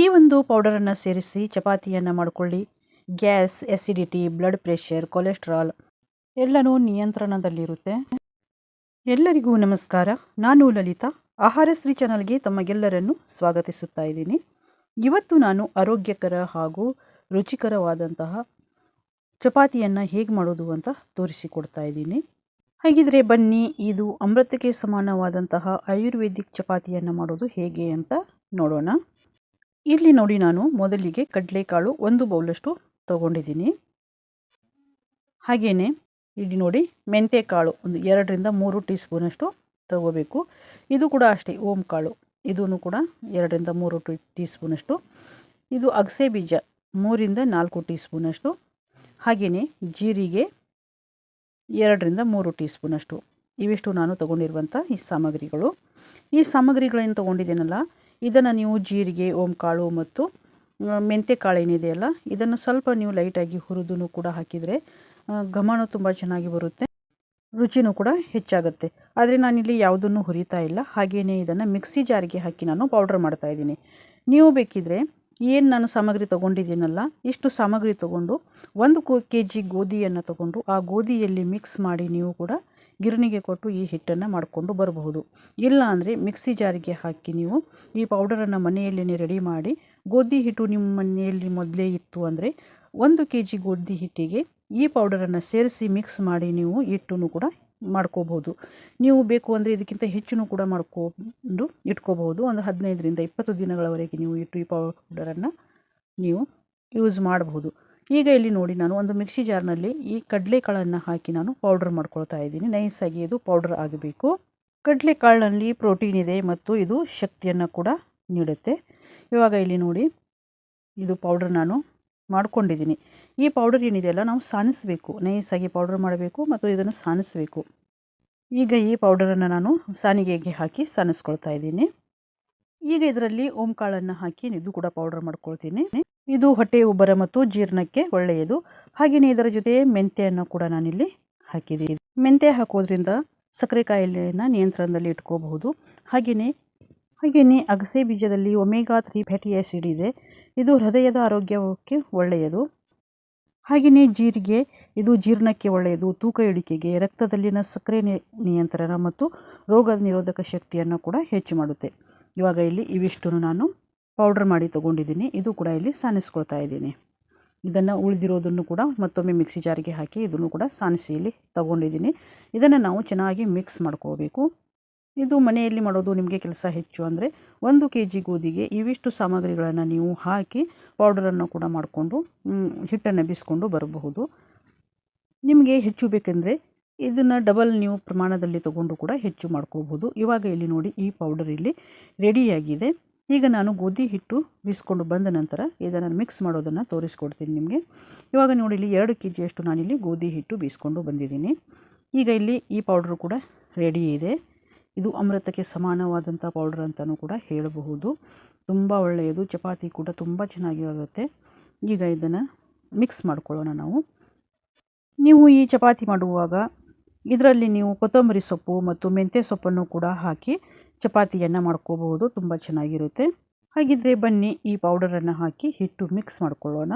ಈ ಒಂದು ಪೌಡರನ್ನು ಸೇರಿಸಿ ಚಪಾತಿಯನ್ನು ಮಾಡಿಕೊಳ್ಳಿ. Gas acidity blood pressure cholesterol ಎಲ್ಲನೂ ನಿಯಂತ್ರಣದಲ್ಲಿರುತ್ತೆ. ಎಲ್ಲರಿಗೂ ನಮಸ್ಕಾರ. ನಾನು ಲಲಿತಾ. ಆಹಾರ ಶ್ರೀ ಚಾನಲ್ಗೆ ತಮಗೆಲ್ಲರನ್ನು ಸ್ವಾಗತಿಸುತ್ತಾ ಇದ್ದೀನಿ. ಇವತ್ತು ನಾನು ಆರೋಗ್ಯಕರ ಹಾಗೂ ರುಚಿಕರವಾದಂತಹ ಚಪಾತಿಯನ್ನು ಹೇಗೆ ಮಾಡೋದು ಅಂತ ತೋರಿಸಿಕೊಡ್ತಾ ಇದ್ದೀನಿ. ಹಾಗಿದ್ರೆ ಬನ್ನಿ, ಇದು ಅಮೃತಕ್ಕೆ ಸಮಾನವಾದಂತಹ ಆಯುರ್ವೇದಿಕ್ ಚಪಾತಿಯನ್ನು ಮಾಡೋದು ಹೇಗೆ ಅಂತ ನೋಡೋಣ. ಇಲ್ಲಿ ನೋಡಿ ನಾನು ಮೊದಲಿಗೆ ಕಡಲೆಕಾಳು ಒಂದು ಬೌಲಷ್ಟು ತಗೊಂಡಿದ್ದೀನಿ. ಹಾಗೆಯೇ ಇಲ್ಲಿ ನೋಡಿ ಮೆಂತ್ಯಕಾಳು ಒಂದು ಎರಡರಿಂದ ಮೂರು ಟೀ ಸ್ಪೂನಷ್ಟು ತಗೋಬೇಕು. ಇದು ಕೂಡ ಅಷ್ಟೇ ಓಂ ಕಾಳು ಇದೂ ಕೂಡ ಎರಡರಿಂದ ಮೂರು ಟೀ ಟೀ ಸ್ಪೂನಷ್ಟು ಇದು ಅಗಸೆ ಬೀಜ ಮೂರಿಂದ ನಾಲ್ಕು ಟೀ ಸ್ಪೂನಷ್ಟು ಹಾಗೆಯೇ ಜೀರಿಗೆ ಎರಡರಿಂದ ಮೂರು ಟೀ ಸ್ಪೂನಷ್ಟು ಇವಿಷ್ಟು ನಾನು ತಗೊಂಡಿರುವಂಥ ಈ ಸಾಮಗ್ರಿಗಳು. ಈ ಸಾಮಗ್ರಿಗಳೇನು ತೊಗೊಂಡಿದ್ದೀನಲ್ಲ ಇದನ್ನು ನೀವು ಜೀರಿಗೆ, ಓಂಕಾಳು ಮತ್ತು ಮೆಂತೆ ಕಾಳು ಏನಿದೆಯಲ್ಲ ಇದನ್ನು ಸ್ವಲ್ಪ ನೀವು ಲೈಟಾಗಿ ಹುರಿದು ಕೂಡ ಹಾಕಿದರೆ ಘಮನೂ ತುಂಬ ಚೆನ್ನಾಗಿ ಬರುತ್ತೆ, ರುಚಿನೂ ಕೂಡ ಹೆಚ್ಚಾಗುತ್ತೆ. ಆದರೆ ನಾನಿಲ್ಲಿ ಯಾವುದನ್ನು ಹುರಿತಾ ಇಲ್ಲ ಹಾಗೆಯೇ ಇದನ್ನು ಮಿಕ್ಸಿ ಜಾರಿಗೆ ಹಾಕಿ ನಾನು ಪೌಡ್ರ್ ಮಾಡ್ತಾಯಿದ್ದೀನಿ ನೀವು ಬೇಕಿದ್ರೆ ಏನು ನಾನು ಸಾಮಗ್ರಿ ತೊಗೊಂಡಿದ್ದೀನಲ್ಲ, ಇಷ್ಟು ಸಾಮಗ್ರಿ ತೊಗೊಂಡು ಒಂದು ಕೆ ಜಿ ಗೋಧಿಯನ್ನು ತೊಗೊಂಡು ಆ ಗೋಧಿಯಲ್ಲಿ ಮಿಕ್ಸ್ ಮಾಡಿ ನೀವು ಕೂಡ ಗಿರಣಿಗೆ ಕೊಟ್ಟು ಈ ಹಿಟ್ಟನ್ನು ಮಾಡಿಕೊಂಡು ಬರಬಹುದು. ಇಲ್ಲ ಅಂದರೆ ಮಿಕ್ಸಿ ಜಾರಿಗೆ ಹಾಕಿ ನೀವು ಈ ಪೌಡರನ್ನು ಮನೆಯಲ್ಲೇ ರೆಡಿ ಮಾಡಿ, ಗೋಧಿ ಹಿಟ್ಟು ನಿಮ್ಮ ಮನೆಯಲ್ಲಿ ಮೊದಲೇ ಇತ್ತು ಅಂದರೆ ಒಂದು ಕೆ ಜಿ ಗೋಧಿ ಹಿಟ್ಟಿಗೆ ಈ ಪೌಡರನ್ನು ಸೇರಿಸಿ ಮಿಕ್ಸ್ ಮಾಡಿ ನೀವು ಹಿಟ್ಟನ್ನು ಕೂಡ ಮಾಡ್ಕೋಬಹುದು. ನೀವು ಬೇಕು ಅಂದರೆ ಇದಕ್ಕಿಂತ ಹೆಚ್ಚು ಕೂಡ ಮಾಡ್ಕೊಂಡು ಇಟ್ಕೋಬಹುದು. ಒಂದು ಹದಿನೈದರಿಂದ ಇಪ್ಪತ್ತು ದಿನಗಳವರೆಗೆ ನೀವು ಇಟ್ಟು ಈ ಪೌಡರನ್ನು ನೀವು ಯೂಸ್ ಮಾಡಬಹುದು. ಈಗ ಇಲ್ಲಿ ನೋಡಿ ನಾನು ಒಂದು ಮಿಕ್ಸಿ ಜಾರ್ನಲ್ಲಿ ಈ ಕಡಲೆಕಾಳನ್ನು ಹಾಕಿ ನಾನು ಪೌಡ್ರ್ ಮಾಡ್ಕೊಳ್ತಾ ಇದ್ದೀನಿ. ನೈಸಾಗಿ ಇದು ಪೌಡ್ರ್ ಆಗಬೇಕು. ಕಡಲೆಕಾಳಿನಲ್ಲಿ ಪ್ರೋಟೀನ್ ಇದೆ ಮತ್ತು ಇದು ಶಕ್ತಿಯನ್ನು ಕೂಡ ನೀಡುತ್ತೆ. ಇವಾಗ ಇಲ್ಲಿ ನೋಡಿ ಇದು ಪೌಡ್ರ್ ನಾನು ಮಾಡ್ಕೊಂಡಿದ್ದೀನಿ. ಈ ಪೌಡರ್ ಏನಿದೆಯಲ್ಲ ನಾವು ಸಾನಿಸಬೇಕು. ನೈಸಾಗಿ ಪೌಡರ್ ಮಾಡಬೇಕು ಮತ್ತು ಇದನ್ನು ಸಾನಿಸಬೇಕು. ಈಗ ಈ ಪೌಡರನ್ನು ನಾನು ಸಾನಿಗೆಗೆ ಹಾಕಿ ಸಾನಿಸ್ಕೊಳ್ತಾ ಇದ್ದೀನಿ. ಈಗ ಇದರಲ್ಲಿ ಓಂಕಾಳನ್ನು ಹಾಕಿ ಇದು ಕೂಡ ಪೌಡರ್ ಮಾಡ್ಕೊಳ್ತೀನಿ. ಇದು ಹೊಟ್ಟೆ ಉಬ್ಬರ ಮತ್ತು ಜೀರ್ಣಕ್ಕೆ ಒಳ್ಳೆಯದು. ಹಾಗೆಯೇ ಇದರ ಜೊತೆ ಮೆಂತ್ಯೆಯನ್ನು ಕೂಡ ನಾನಿಲ್ಲಿ ಹಾಕಿದ್ದೀನಿ ಮೆಂತ್ಯ ಹಾಕೋದ್ರಿಂದ ಸಕ್ಕರೆ ಕಾಯಿಲೆಯನ್ನು ನಿಯಂತ್ರಣದಲ್ಲಿ ಇಟ್ಕೋಬಹುದು. ಹಾಗೆಯೇ ಹಾಗೆಯೇ ಅಗಸೆ ಬೀಜದಲ್ಲಿ ಒಮೆಗಾ ತ್ರೀ ಫ್ಯಾಟಿ ಆ್ಯಸಿಡ್ ಇದೆ. ಇದು ಹೃದಯದ ಆರೋಗ್ಯಕ್ಕೆ ಒಳ್ಳೆಯದು. ಹಾಗೆಯೇ ಜೀರಿಗೆ, ಇದು ಜೀರ್ಣಕ್ಕೆ ಒಳ್ಳೆಯದು. ತೂಕ ಇಳಿಕೆಗೆ, ರಕ್ತದಲ್ಲಿನ ಸಕ್ಕರೆ ನಿಯಂತ್ರಣ ಮತ್ತು ರೋಗ ನಿರೋಧಕ ಶಕ್ತಿಯನ್ನು ಕೂಡ ಹೆಚ್ಚು ಮಾಡುತ್ತೆ. ಇವಾಗ ಇಲ್ಲಿ ಇವಿಷ್ಟು ನಾನು ಪೌಡ್ರ್ ಮಾಡಿ ತೊಗೊಂಡಿದ್ದೀನಿ. ಇದು ಕೂಡ ಇಲ್ಲಿ ಸಾನಿಸ್ಕೊಳ್ತಾ ಇದ್ದೀನಿ. ಇದನ್ನು ಉಳಿದಿರೋದನ್ನು ಕೂಡ ಮತ್ತೊಮ್ಮೆ ಮಿಕ್ಸಿ ಜಾರಿಗೆ ಹಾಕಿ ಇದನ್ನು ಕೂಡ ಸಾನಿಸಿ ಇಲ್ಲಿ ತೊಗೊಂಡಿದ್ದೀನಿ. ಇದನ್ನು ನಾವು ಚೆನ್ನಾಗಿ ಮಿಕ್ಸ್ ಮಾಡ್ಕೋಬೇಕು. ಇದು ಮನೆಯಲ್ಲಿ ಮಾಡೋದು ನಿಮಗೆ ಕೆಲಸ ಹೆಚ್ಚು ಅಂದರೆ ಒಂದು ಕೆ ಜಿ ಗೋಧಿಗೆ ಇವಿಷ್ಟು ಸಾಮಗ್ರಿಗಳನ್ನು ನೀವು ಹಾಕಿ ಪೌಡರನ್ನು ಕೂಡ ಮಾಡಿಕೊಂಡು ಹಿಟ್ಟನ್ನು ಬಿಸ್ಕೊಂಡು ಬರಬಹುದು. ನಿಮಗೆ ಹೆಚ್ಚು ಬೇಕೆಂದರೆ ಇದನ್ನು ಡಬಲ್ ನೀವು ಪ್ರಮಾಣದಲ್ಲಿ ತಗೊಂಡು ಕೂಡ ಹೆಚ್ಚು ಮಾಡ್ಕೋಬೋದು ಇವಾಗ ಇಲ್ಲಿ ನೋಡಿ ಈ ಪೌಡರ್ ಇಲ್ಲಿ ರೆಡಿಯಾಗಿದೆ. ಈಗ ನಾನು ಗೋಧಿ ಹಿಟ್ಟು ಬೀಸ್ಕೊಂಡು ಬಂದ ನಂತರ ಇದನ್ನು ಮಿಕ್ಸ್ ಮಾಡೋದನ್ನು ತೋರಿಸ್ಕೊಡ್ತೀನಿ ನಿಮಗೆ. ಇವಾಗ ನೋಡಿ ಇಲ್ಲಿ ಎರಡು ಕೆ ಜಿಯಷ್ಟು ನಾನಿಲ್ಲಿ ಗೋಧಿ ಹಿಟ್ಟು ಬೀಸ್ಕೊಂಡು ಬಂದಿದ್ದೀನಿ. ಈಗ ಇಲ್ಲಿ ಈ ಪೌಡ್ರು ಕೂಡ ರೆಡಿ ಇದೆ. ಇದು ಅಮೃತಕ್ಕೆ ಸಮಾನವಾದಂಥ ಪೌಡ್ರ್ ಅಂತಲೂ ಕೂಡ ಹೇಳಬಹುದು. ತುಂಬ ಒಳ್ಳೆಯದು, ಚಪಾತಿ ಕೂಡ ತುಂಬ ಚೆನ್ನಾಗಿರುತ್ತೆ. ಈಗ ಇದನ್ನು ಮಿಕ್ಸ್ ಮಾಡ್ಕೊಳ್ಳೋಣ ನಾವು. ನೀವು ಈ ಚಪಾತಿ ಮಾಡುವಾಗ ಇದರಲ್ಲಿ ನೀವು ಕೊತ್ತಂಬರಿ ಸೊಪ್ಪು ಮತ್ತು ಮೆಂತ್ಯ ಸೊಪ್ಪನ್ನು ಕೂಡ ಹಾಕಿ ಚಪಾತಿಯನ್ನು ಮಾಡ್ಕೋಬಹುದು, ತುಂಬ ಚೆನ್ನಾಗಿರುತ್ತೆ. ಹಾಗಿದ್ರೆ ಬನ್ನಿ, ಈ ಪೌಡರನ್ನು ಹಾಕಿ ಹಿಟ್ಟು ಮಿಕ್ಸ್ ಮಾಡ್ಕೊಳ್ಳೋಣ.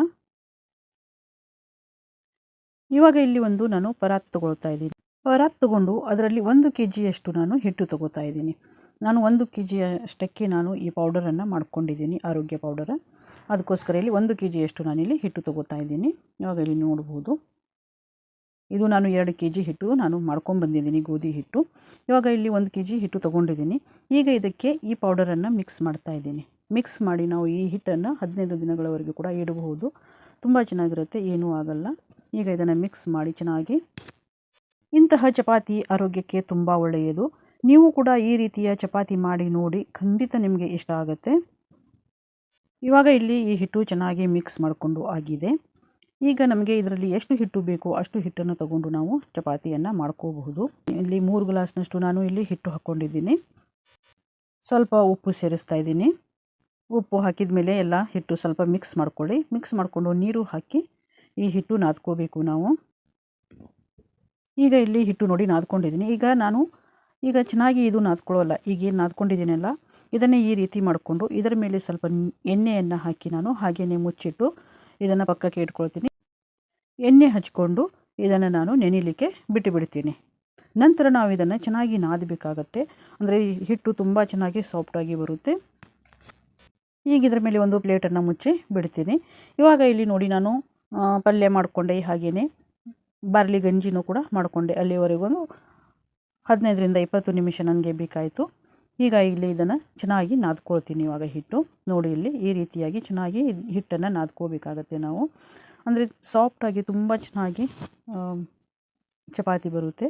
ಇವಾಗ ಇಲ್ಲಿ ಒಂದು ನಾನು ಪರಾತ್ ತಗೊಳ್ತಾ ಇದ್ದೀನಿ. ಪರಾತ್ ತಗೊಂಡು ಅದರಲ್ಲಿ ಒಂದು ಕೆ ಜಿಯಷ್ಟು ನಾನು ಹಿಟ್ಟು ತಗೋತಾ ಇದ್ದೀನಿ. ನಾನು ಒಂದು ಕೆ ಜಿಯಷ್ಟಕ್ಕೆ ನಾನು ಈ ಪೌಡರನ್ನು ಮಾಡ್ಕೊಂಡಿದ್ದೀನಿ, ಆರೋಗ್ಯ ಪೌಡರ. ಅದಕ್ಕೋಸ್ಕರ ಇಲ್ಲಿ ಒಂದು ಕೆ ಜಿಯಷ್ಟು ನಾನಿಲ್ಲಿ ಹಿಟ್ಟು ತಗೋತಾ ಇದ್ದೀನಿ. ಇವಾಗ ಇಲ್ಲಿ ನೋಡ್ಬೋದು. ಇದು ನಾನು ಎರಡು ಕೆ ಜಿ ಹಿಟ್ಟು ನಾನು ಮಾಡ್ಕೊಂಡ್ಬಂದಿದ್ದೀನಿ ಗೋಧಿ ಹಿಟ್ಟು. ಇವಾಗ ಇಲ್ಲಿ ಒಂದು ಕೆ ಜಿ ಹಿಟ್ಟು ತೊಗೊಂಡಿದ್ದೀನಿ. ಈಗ ಇದಕ್ಕೆ ಈ ಪೌಡರನ್ನು ಮಿಕ್ಸ್ ಮಾಡ್ತಾ ಇದ್ದೀನಿ. ಮಿಕ್ಸ್ ಮಾಡಿ ನಾವು ಈ ಹಿಟ್ಟನ್ನು ಹದಿನೈದು ದಿನಗಳವರೆಗೂ ಕೂಡ ಇಡಬಹುದು. ತುಂಬ ಚೆನ್ನಾಗಿರುತ್ತೆ, ಏನೂ ಆಗಲ್ಲ. ಈಗ ಇದನ್ನು ಮಿಕ್ಸ್ ಮಾಡಿ ಚೆನ್ನಾಗಿ. ಇಂತಹ ಚಪಾತಿ ಆರೋಗ್ಯಕ್ಕೆ ತುಂಬ ಒಳ್ಳೆಯದು. ನೀವು ಕೂಡ ಈ ರೀತಿಯ ಚಪಾತಿ ಮಾಡಿ ನೋಡಿ ಖಂಡಿತ ನಿಮಗೆ ಇಷ್ಟ ಆಗುತ್ತೆ. ಇವಾಗ ಇಲ್ಲಿ ಈ ಹಿಟ್ಟು ಚೆನ್ನಾಗಿ ಮಿಕ್ಸ್ ಮಾಡಿಕೊಂಡು ಆಗಿದೆ. ಈಗ ನಮಗೆ ಇದರಲ್ಲಿ ಎಷ್ಟು ಹಿಟ್ಟು ಬೇಕೋ ಅಷ್ಟು ಹಿಟ್ಟನ್ನು ತಗೊಂಡು ನಾವು ಚಪಾತಿಯನ್ನು ಮಾಡ್ಕೋಬಹುದು. ಇಲ್ಲಿ ಮೂರು ಗ್ಲಾಸ್ನಷ್ಟು ನಾನು ಇಲ್ಲಿ ಹಿಟ್ಟು ಹಾಕ್ಕೊಂಡಿದ್ದೀನಿ. ಸ್ವಲ್ಪ ಉಪ್ಪು ಸೇರಿಸ್ತಾ ಇದ್ದೀನಿ. ಉಪ್ಪು ಹಾಕಿದ ಮೇಲೆ ಎಲ್ಲ ಹಿಟ್ಟು ಸ್ವಲ್ಪ ಮಿಕ್ಸ್ ಮಾಡ್ಕೊಳ್ಳಿ. ಮಿಕ್ಸ್ ಮಾಡಿಕೊಂಡು ನೀರು ಹಾಕಿ ಈ ಹಿಟ್ಟು ನಾದ್ಕೋಬೇಕು ನಾವು. ಈಗ ಇಲ್ಲಿ ಹಿಟ್ಟು ನೋಡಿ ನಾದ್ಕೊಂಡಿದ್ದೀನಿ. ಈಗ ನಾನು ಈಗ ಚೆನ್ನಾಗಿ ಇದು ನಾದ್ಕೊಳ್ಳೋಲ್ಲ. ಈಗೇನು ನಾದ್ಕೊಂಡಿದ್ದೀನಲ್ಲ, ಇದನ್ನೇ ಈ ರೀತಿ ಮಾಡಿಕೊಂಡು ಇದರ ಮೇಲೆ ಸ್ವಲ್ಪ ಎಣ್ಣೆಯನ್ನು ಹಾಕಿ ನಾನು ಹಾಗೆಯೇ ಮುಚ್ಚಿಟ್ಟು ಇದನ್ನು ಪಕ್ಕಕ್ಕೆ ಇಟ್ಕೊಳ್ತೀನಿ. ಎಣ್ಣೆ ಹಚ್ಕೊಂಡು ಇದನ್ನು ನಾನು ನೆನಿಲಿಕ್ಕೆ ಬಿಟ್ಟು ಬಿಡ್ತೀನಿ ನಂತರ ನಾವು ಇದನ್ನು ಚೆನ್ನಾಗಿ ನಾದಬೇಕಾಗತ್ತೆ. ಅಂದರೆ ಹಿಟ್ಟು ತುಂಬ ಚೆನ್ನಾಗಿ ಸಾಫ್ಟಾಗಿ ಬರುತ್ತೆ. ಈಗ ಇದರ ಮೇಲೆ ಒಂದು ಪ್ಲೇಟನ್ನು ಮುಚ್ಚಿ ಬಿಡ್ತೀನಿ. ಇವಾಗ ಇಲ್ಲಿ ನೋಡಿ ನಾನು ಪಲ್ಯ ಮಾಡಿಕೊಂಡೆ ಹಾಗೆಯೇ ಬಾರ್ಲಿ ಗಂಜಿನೂ ಕೂಡ ಮಾಡಿಕೊಂಡೆ. ಅಲ್ಲಿವರೆಗೂ ಹದಿನೈದರಿಂದ ಇಪ್ಪತ್ತು ನಿಮಿಷ ನನಗೆ ಬೇಕಾಯಿತು. ಈಗ ಇಲ್ಲಿ ಇದನ್ನು ಚೆನ್ನಾಗಿ ನಾದ್ಕೊಳ್ತೀನಿ ಇವಾಗ ಹಿಟ್ಟು. ನೋಡಿ ಇಲ್ಲಿ ಈ ರೀತಿಯಾಗಿ ಚೆನ್ನಾಗಿ ಹಿಟ್ಟನ್ನು ನಾದ್ಕೋಬೇಕಾಗತ್ತೆ ನಾವು. ಅಂದರೆ ಸಾಫ್ಟಾಗಿ ತುಂಬ ಚೆನ್ನಾಗಿ ಚಪಾತಿ ಬರುತ್ತೆ.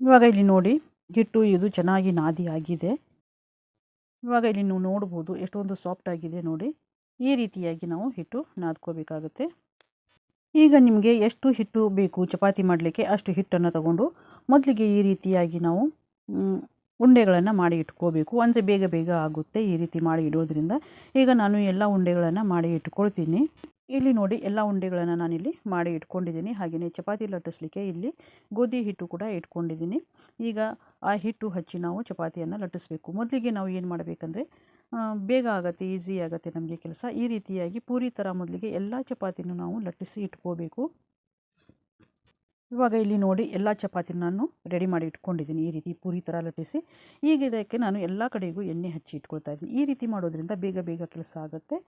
ಇವಾಗ ಇಲ್ಲಿ ನೋಡಿ ಹಿಟ್ಟು ಇದು ಚೆನ್ನಾಗಿ ನಾದಿ ಆಗಿದೆ. ಇವಾಗ ಇಲ್ಲಿ ನೀವು ನೋಡ್ಬೋದು ಎಷ್ಟೊಂದು ಸಾಫ್ಟ್ ಆಗಿದೆ ನೋಡಿ. ಈ ರೀತಿಯಾಗಿ ನಾವು ಹಿಟ್ಟು ನಾದ್ಕೋಬೇಕಾಗುತ್ತೆ. ಈಗ ನಿಮಗೆ ಎಷ್ಟು ಹಿಟ್ಟು ಬೇಕು ಚಪಾತಿ ಮಾಡಲಿಕ್ಕೆ ಅಷ್ಟು ಹಿಟ್ಟನ್ನು ತಗೊಂಡು ಮೊದಲಿಗೆ ಈ ರೀತಿಯಾಗಿ ನಾವು ಉಂಡೆಗಳನ್ನು ಮಾಡಿ ಇಟ್ಕೋಬೇಕು. ಅಂದರೆ ಬೇಗ ಬೇಗ ಆಗುತ್ತೆ ಈ ರೀತಿ ಮಾಡಿ ಇಡೋದ್ರಿಂದ. ಈಗ ನಾನು ಎಲ್ಲ ಉಂಡೆಗಳನ್ನು ಮಾಡಿ ಇಟ್ಕೊಳ್ತೀನಿ. ಇಲ್ಲಿ ನೋಡಿ, ಎಲ್ಲ ಉಂಡೆಗಳನ್ನು ನಾನಿಲ್ಲಿ ಮಾಡಿ ಇಟ್ಕೊಂಡಿದ್ದೀನಿ. ಹಾಗೆಯೇ ಚಪಾತಿ ಲಟ್ಟಿಸ್ಲಿಕ್ಕೆ ಇಲ್ಲಿ ಗೋಧಿ ಹಿಟ್ಟು ಕೂಡ ಇಟ್ಕೊಂಡಿದ್ದೀನಿ. ಈಗ ಆ ಹಿಟ್ಟು ಹಚ್ಚಿ ನಾವು ಚಪಾತಿಯನ್ನು ಲಟ್ಟಿಸ್ಬೇಕು. ಮೊದಲಿಗೆ ನಾವು ಏನು ಮಾಡಬೇಕಂದ್ರೆ ಬೇಗ ಆಗುತ್ತೆ, ಈಸಿ ಆಗುತ್ತೆ ನಮಗೆ ಕೆಲಸ. ಈ ರೀತಿಯಾಗಿ ಪೂರಿ ಥರ ಮೊದಲಿಗೆ ಎಲ್ಲ ಚಪಾತಿನೂ ನಾವು ಲಟ್ಟಿಸಿ ಇಟ್ಕೋಬೇಕು. ಇವಾಗ ಇಲ್ಲಿ ನೋಡಿ ಎಲ್ಲ ಚಪಾತಿನ ನಾನು ರೆಡಿ ಮಾಡಿ ಇಟ್ಕೊಂಡಿದ್ದೀನಿ. ಈ ರೀತಿ ಪೂರಿ ಥರ ಲಟ್ಟಿಸಿ. ಈಗ ಇದಕ್ಕೆ ನಾನು ಎಲ್ಲ ಕಡೆಗೂ ಎಣ್ಣೆ ಹಚ್ಚಿ ಇಟ್ಕೊಳ್ತಾ ಇದ್ದೀನಿ. ಈ ರೀತಿ ಮಾಡೋದ್ರಿಂದ ಬೇಗ ಬೇಗ ಕೆಲಸ ಆಗುತ್ತೆ.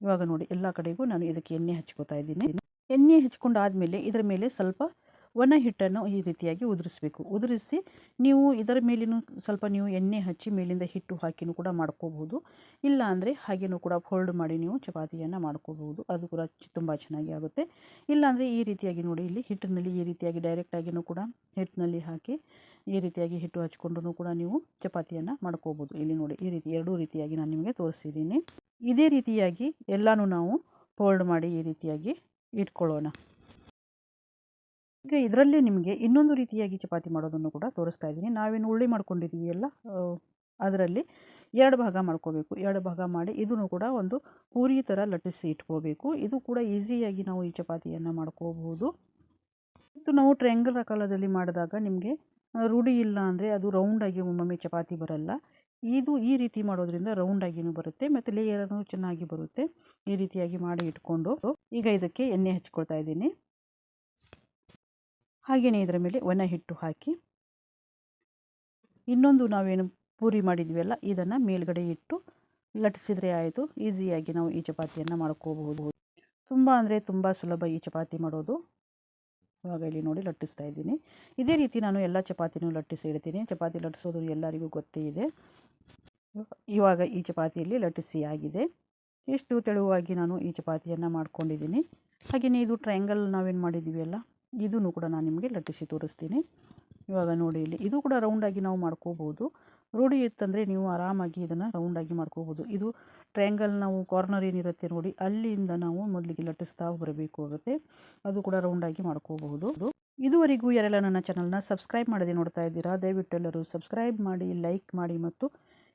ಇವಾಗ ನೋಡಿ ಎಲ್ಲ ಕಡೆಗೂ ನಾನು ಇದಕ್ಕೆ ಎಣ್ಣೆ ಹಚ್ಕೋತಾ ಇದ್ದೀನಿ. ಎಣ್ಣೆ ಹಚ್ಕೊಂಡಾದಮೇಲೆ ಇದರ ಮೇಲೆ ಸ್ವಲ್ಪ ಒಣ ಹಿಟ್ಟನ್ನು ಈ ರೀತಿಯಾಗಿ ಉದುರಿಸಬೇಕು. ಉದುರಿಸಿ ನೀವು ಇದರ ಮೇಲಿನೂ ಸ್ವಲ್ಪ ನೀವು ಎಣ್ಣೆ ಹಚ್ಚಿ ಮೇಲಿಂದ ಹಿಟ್ಟು ಹಾಕಿನೂ ಕೂಡ ಮಾಡ್ಕೋಬಹುದು. ಇಲ್ಲ ಅಂದರೆ ಹಾಗೇನೂ ಕೂಡ ಫೋಲ್ಡ್ ಮಾಡಿ ನೀವು ಚಪಾತಿಯನ್ನು ಮಾಡ್ಕೋಬಹುದು. ಅದು ಕೂಡ ತುಂಬ ಚೆನ್ನಾಗಿ ಆಗುತ್ತೆ. ಇಲ್ಲಾಂದರೆ ಈ ರೀತಿಯಾಗಿ ನೋಡಿ, ಇಲ್ಲಿ ಹಿಟ್ಟಿನಲ್ಲಿ ಈ ರೀತಿಯಾಗಿ ಡೈರೆಕ್ಟಾಗಿಯೂ ಕೂಡ ಹಿಟ್ಟಿನಲ್ಲಿ ಹಾಕಿ ಈ ರೀತಿಯಾಗಿ ಹಿಟ್ಟು ಹಚ್ಕೊಂಡು ಕೂಡ ನೀವು ಚಪಾತಿಯನ್ನು ಮಾಡ್ಕೋಬೋದು ಇಲ್ಲಿ ನೋಡಿ, ಈ ರೀತಿ ಎರಡೂ ರೀತಿಯಾಗಿ ನಾನು ನಿಮಗೆ ತೋರಿಸಿದ್ದೀನಿ. ಇದೇ ರೀತಿಯಾಗಿ ಎಲ್ಲನೂ ನಾವು ಫೋಲ್ಡ್ ಮಾಡಿ ಈ ರೀತಿಯಾಗಿ ಇಟ್ಕೊಳ್ಳೋಣ. ಈಗ ಇದರಲ್ಲಿ ನಿಮಗೆ ಇನ್ನೊಂದು ರೀತಿಯಾಗಿ ಚಪಾತಿ ಮಾಡೋದನ್ನು ಕೂಡ ತೋರಿಸ್ತಾ ಇದ್ದೀನಿ. ನಾವೇನು ಉಳ್ಳಿ ಮಾಡ್ಕೊಂಡಿದ್ದೀವಿ ಎಲ್ಲ ಅದರಲ್ಲಿ ಎರಡು ಭಾಗ ಮಾಡ್ಕೋಬೇಕು. ಎರಡು ಭಾಗ ಮಾಡಿ ಇದನ್ನು ಕೂಡ ಒಂದು ಪೂರಿ ಥರ ಲಟ್ಟಿಸಿ ಇಟ್ಕೋಬೇಕು. ಇದು ಕೂಡ ಈಸಿಯಾಗಿ ನಾವು ಈ ಚಪಾತಿಯನ್ನು ಮಾಡ್ಕೋಬಹುದು ಇದು ನಾವು ಟ್ರಯಾಂಗಲ್ ಕಾಲದಲ್ಲಿ ಮಾಡಿದಾಗ ನಿಮಗೆ ರೂಢಿ ಇಲ್ಲ ಅಂದರೆ ಅದು ರೌಂಡಾಗಿ ಒಮ್ಮೊಮ್ಮೆ ಚಪಾತಿ ಬರಲ್ಲ. ಇದು ಈ ರೀತಿ ಮಾಡೋದ್ರಿಂದ ರೌಂಡಾಗಿಯೂ ಬರುತ್ತೆ, ಮತ್ತು ಲೇಯರನ್ನು ಚೆನ್ನಾಗಿ ಬರುತ್ತೆ. ಈ ರೀತಿಯಾಗಿ ಮಾಡಿ ಇಟ್ಕೊಂಡು, ಈಗ ಇದಕ್ಕೆ ಎಣ್ಣೆ ಹಚ್ಕೊಳ್ತಾ ಇದ್ದೀನಿ. ಹಾಗೆಯೇ ಇದರ ಮೇಲೆ ಒಣ ಹಿಟ್ಟು ಹಾಕಿ. ಇನ್ನೊಂದು ನಾವೇನು ಪೂರಿ ಮಾಡಿದ್ವಿಯಲ್ಲ ಇದನ್ನು ಮೇಲ್ಗಡೆ ಇಟ್ಟು ಲಟ್ಟಿಸಿದರೆ ಆಯಿತು. ಈಸಿಯಾಗಿ ನಾವು ಈ ಚಪಾತಿಯನ್ನು ಮಾಡ್ಕೋಬಹುದು. ತುಂಬ ಅಂದರೆ ತುಂಬ ಸುಲಭ ಈ ಚಪಾತಿ ಮಾಡೋದು. ಇವಾಗ ಇಲ್ಲಿ ನೋಡಿ ಲಟ್ಟಿಸ್ತಾ ಇದ್ದೀನಿ. ಇದೇ ರೀತಿ ನಾನು ಎಲ್ಲ ಚಪಾತಿನೂ ಲಟ್ಟಿಸಿ ಇಡ್ತೀನಿ. ಚಪಾತಿ ಲಟ್ಟಿಸೋದು ಎಲ್ಲರಿಗೂ ಗೊತ್ತೇ ಇದೆ. ಇವಾಗ ಈ ಚಪಾತಿಯಲ್ಲಿ ಲಟ್ಟಿಸಿ ಆಗಿದೆ. ಎಷ್ಟು ತೆಳುವಾಗಿ ನಾನು ಈ ಚಪಾತಿಯನ್ನು ಮಾಡ್ಕೊಂಡಿದ್ದೀನಿ. ಹಾಗೆಯೇ ಇದು ಟ್ರಯಾಂಗಲ್ ನಾವೇನು ಮಾಡಿದ್ದೀವಿ ಅಲ್ಲ? ಇದನ್ನು ಕೂಡ ನಾನು ನಿಮಗೆ ಲಟ್ಟಿಸಿ ತೋರಿಸ್ತೀನಿ. ಇವಾಗ ನೋಡಿ ಇಲ್ಲಿ, ಇದು ಕೂಡ ರೌಂಡಾಗಿ ನಾವು ಮಾಡ್ಕೋಬೋದು ರೂಢಿ ಇತ್ತಂದರೆ ನೀವು ಆರಾಮಾಗಿ ಇದನ್ನು ರೌಂಡಾಗಿ ಮಾಡ್ಕೋಬೋದು ಇದು ಟ್ರಯಾಂಗಲ್ ನಾವು ಕಾರ್ನರ್ ಏನಿರುತ್ತೆ ನೋಡಿ, ಅಲ್ಲಿಂದ ನಾವು ಮೊದಲಿಗೆ ಲಟ್ಟಿಸ್ತಾ ಬರಬೇಕು ಆಗುತ್ತೆ. ಅದು ಕೂಡ ರೌಂಡಾಗಿ ಮಾಡ್ಕೋಬಹುದು. ಇದುವರೆಗೂ ಯಾರೆಲ್ಲ ನನ್ನ ಚಾನಲ್ನ ಸಬ್ಸ್ಕ್ರೈಬ್ ಮಾಡದೆ ನೋಡ್ತಾ ಇದ್ದೀರಾ, ದಯವಿಟ್ಟು ಎಲ್ಲರೂ ಸಬ್ಸ್ಕ್ರೈಬ್ ಮಾಡಿ ಲೈಕ್ ಮಾಡಿ ಮತ್ತು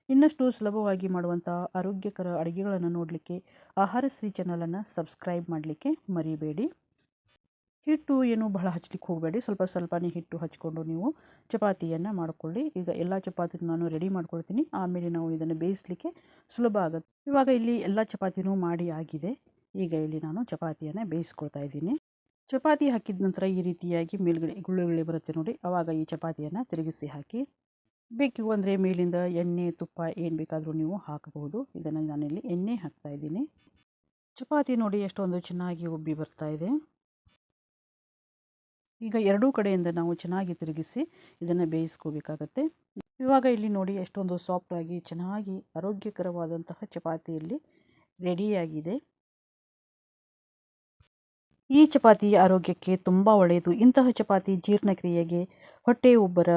ಇನ್ನಷ್ಟು ಸುಲಭವಾಗಿ ಮಾಡುವಂಥ ಆರೋಗ್ಯಕರ ಅಡುಗೆಗಳನ್ನು ನೋಡಲಿಕ್ಕೆ, ಆಹಾರಶ್ರೀ ಚಾನಲನ್ನು ಸಬ್ಸ್ಕ್ರೈಬ್ ಮಾಡಲಿಕ್ಕೆ ಮರಿಬೇಡಿ. ಹಿಟ್ಟು ಏನು ಬಹಳ ಹಚ್ಲಿಕ್ಕೆ ಹೋಗಬೇಡಿ. ಸ್ವಲ್ಪ ಸ್ವಲ್ಪನೇ ಹಿಟ್ಟು ಹಚ್ಕೊಂಡು ನೀವು ಚಪಾತಿಯನ್ನು ಮಾಡಿಕೊಳ್ಳಿ. ಈಗ ಎಲ್ಲ ಚಪಾತಿ ನಾನು ರೆಡಿ ಮಾಡ್ಕೊಳ್ತೀನಿ. ಆಮೇಲೆ ನಾವು ಇದನ್ನು ಬೇಯಿಸಲಿಕ್ಕೆ ಸುಲಭ ಆಗುತ್ತೆ. ಇವಾಗ ಇಲ್ಲಿ ಎಲ್ಲ ಚಪಾತಿನೂ ಮಾಡಿ ಆಗಿದೆ. ಈಗ ಇಲ್ಲಿ ನಾನು ಚಪಾತಿಯನ್ನು ಬೇಯಿಸ್ಕೊಳ್ತಾ ಇದ್ದೀನಿ. ಚಪಾತಿ ಹಾಕಿದ ನಂತರ ಈ ರೀತಿಯಾಗಿ ಮೇಲ್ಗಡೆ ಗುಳ್ಳೆ ಬರುತ್ತೆ ನೋಡಿ. ಆವಾಗ ಈ ಚಪಾತಿಯನ್ನು ತಿರುಗಿಸಿ ಹಾಕಿ. ಬೇಕು ಅಂದರೆ ಮೇಲಿಂದ ಎಣ್ಣೆ, ತುಪ್ಪ ಏನು ಬೇಕಾದರೂ ನೀವು ಹಾಕಬಹುದು. ಇದನ್ನು ನಾನಿಲ್ಲಿ ಎಣ್ಣೆ ಹಾಕ್ತಾ ಇದ್ದೀನಿ. ಚಪಾತಿ ನೋಡಿ ಎಷ್ಟೊಂದು ಚೆನ್ನಾಗಿ ಉಬ್ಬಿ ಬರ್ತಾ ಇದೆ. ಈಗ ಎರಡೂ ಕಡೆಯಿಂದ ನಾವು ಚೆನ್ನಾಗಿ ತಿರುಗಿಸಿ ಇದನ್ನು ಬೇಯಿಸ್ಕೋಬೇಕಾಗತ್ತೆ. ಇವಾಗ ಇಲ್ಲಿ ನೋಡಿ ಎಷ್ಟೊಂದು ಸಾಫ್ಟಾಗಿ ಚೆನ್ನಾಗಿ ಆರೋಗ್ಯಕರವಾದಂತಹ ಚಪಾತಿ ಇಲ್ಲಿ ರೆಡಿಯಾಗಿದೆ. ಈ ಚಪಾತಿ ಆರೋಗ್ಯಕ್ಕೆ ತುಂಬ ಒಳ್ಳೆಯದು. ಇಂತಹ ಚಪಾತಿ ಜೀರ್ಣಕ್ರಿಯೆಗೆ, ಹೊಟ್ಟೆ ಉಬ್ಬರ,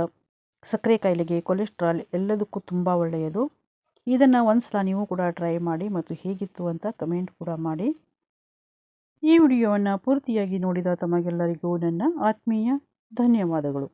ಸಕ್ಕರೆ ಕಾಯಿಲೆಗೆ ಕೊಲೆಸ್ಟ್ರಾಲ್ ಎಲ್ಲದಕ್ಕೂ ತುಂಬ ಒಳ್ಳೆಯದು. ಇದನ್ನು ಒಂದು ಸಲ ನೀವು ಕೂಡ ಟ್ರೈ ಮಾಡಿ ಮತ್ತು ಹೇಗಿತ್ತು ಅಂತ ಕಮೆಂಟ್ ಕೂಡ ಮಾಡಿ. ಈ ವಿಡಿಯೋವನ್ನು ಪೂರ್ತಿಯಾಗಿ ನೋಡಿದ ತಮಗೆಲ್ಲರಿಗೂ ನನ್ನ ಆತ್ಮೀಯ ಧನ್ಯವಾದಗಳು.